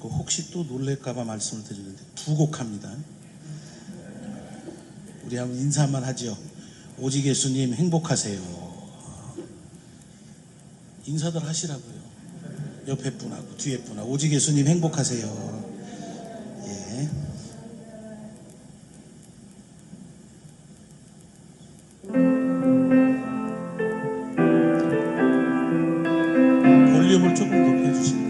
그 혹시 또 놀랄까봐 말씀을 드리는데 두곡 합니다. 우리 한번 인사만 하죠. 오직 예수님 행복하세요. 인사들 하시라고요. 옆에 분하고 뒤에 분하고 오직 예수님 행복하세요. 예. 볼륨을 조금 높여주실까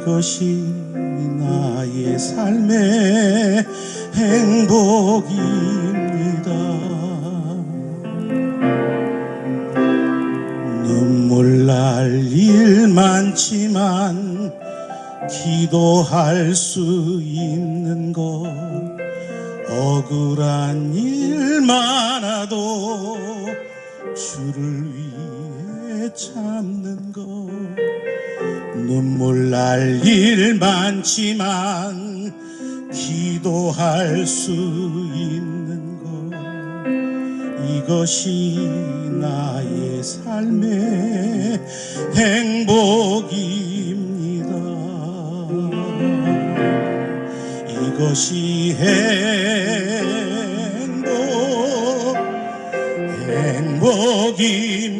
이것이 나의 삶의 행복입니다. 눈물 날 일 많지만 기도할 수 있는 것 억울한 일 많아도 주를 위해 참는 것 눈물 날 일 많지만 기도할 수 있는 것 이것이 나의 삶의 행복입니다. 이것이 행복, 행복입니다.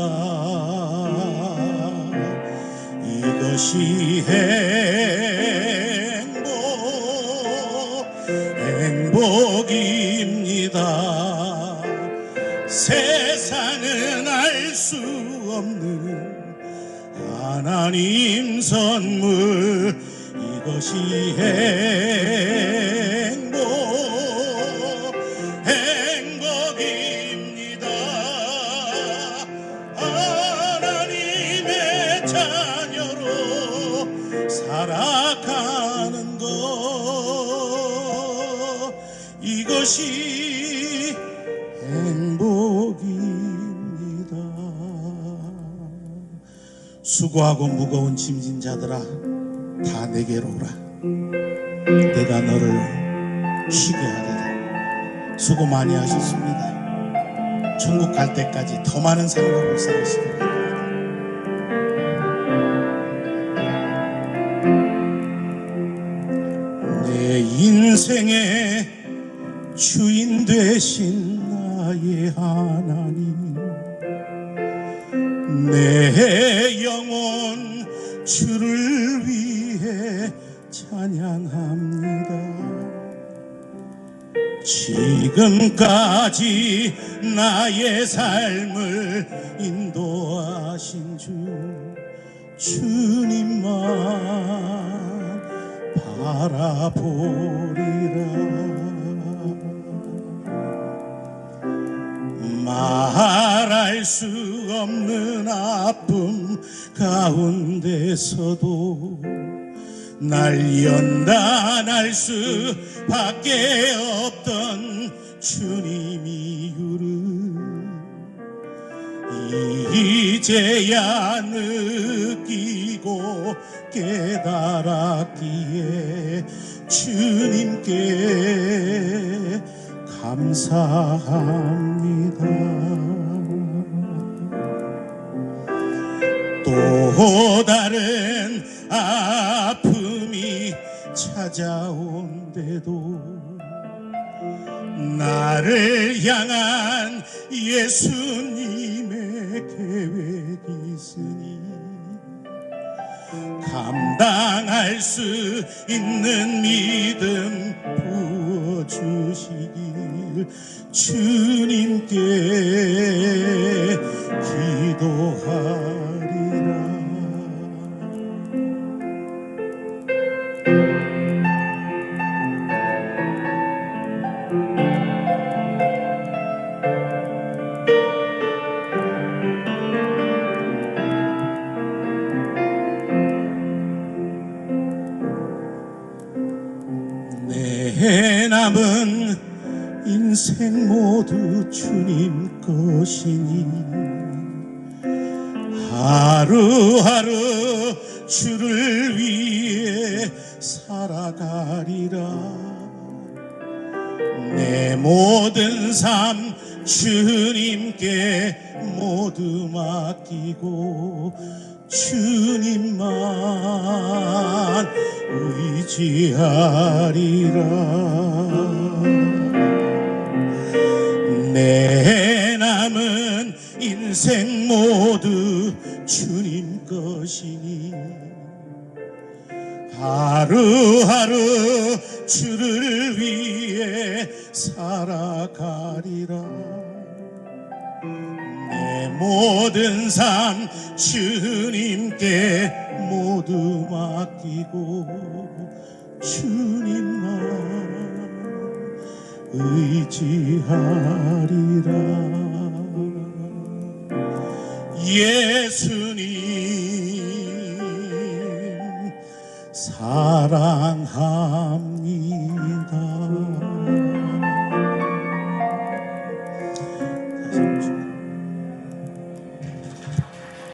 니다. 이것이 행복, 행복입니다. 세상은 알 수 없는 하나님 선물 이것이 행복, 자녀로 살아가는 것 이것이 행복입니다. 수고하고 무거운 짐진 자들아 다 내게로 오라. 내가 너를 쉬게 하리라. 수고 많이 하셨습니다. 천국 갈 때까지 더 많은 삶을 불쌍하시기 바랍니다. 인생의 주인 되신 나의 하나님 내 영혼 주를 위해 찬양합니다. 지금까지 나의 삶을 인도하신 주 주님만 바라보리라. 말할 수 없는 아픔 가운데서도 날 연단할 수밖에 없던 주님이 이유를 이제야 느끼고 깨달았기에 주님께 감사합니다. 또 다른 아픔이 찾아온데도 나를 향한 예수님의 계획이 있으니 감당할 수 있는 믿음 부어주시길 주님께 모두 주님 것이니 하루하루 주를 위해 살아가리라. 내 모든 삶 주님께 모두 맡기고 주님만 의지하리라 인생 모두 주님 것이니 하루하루 주를 위해 살아가리라. 내 모든 삶 주님께 모두 맡기고 주님만 의지하리라 예수님 사랑합니다.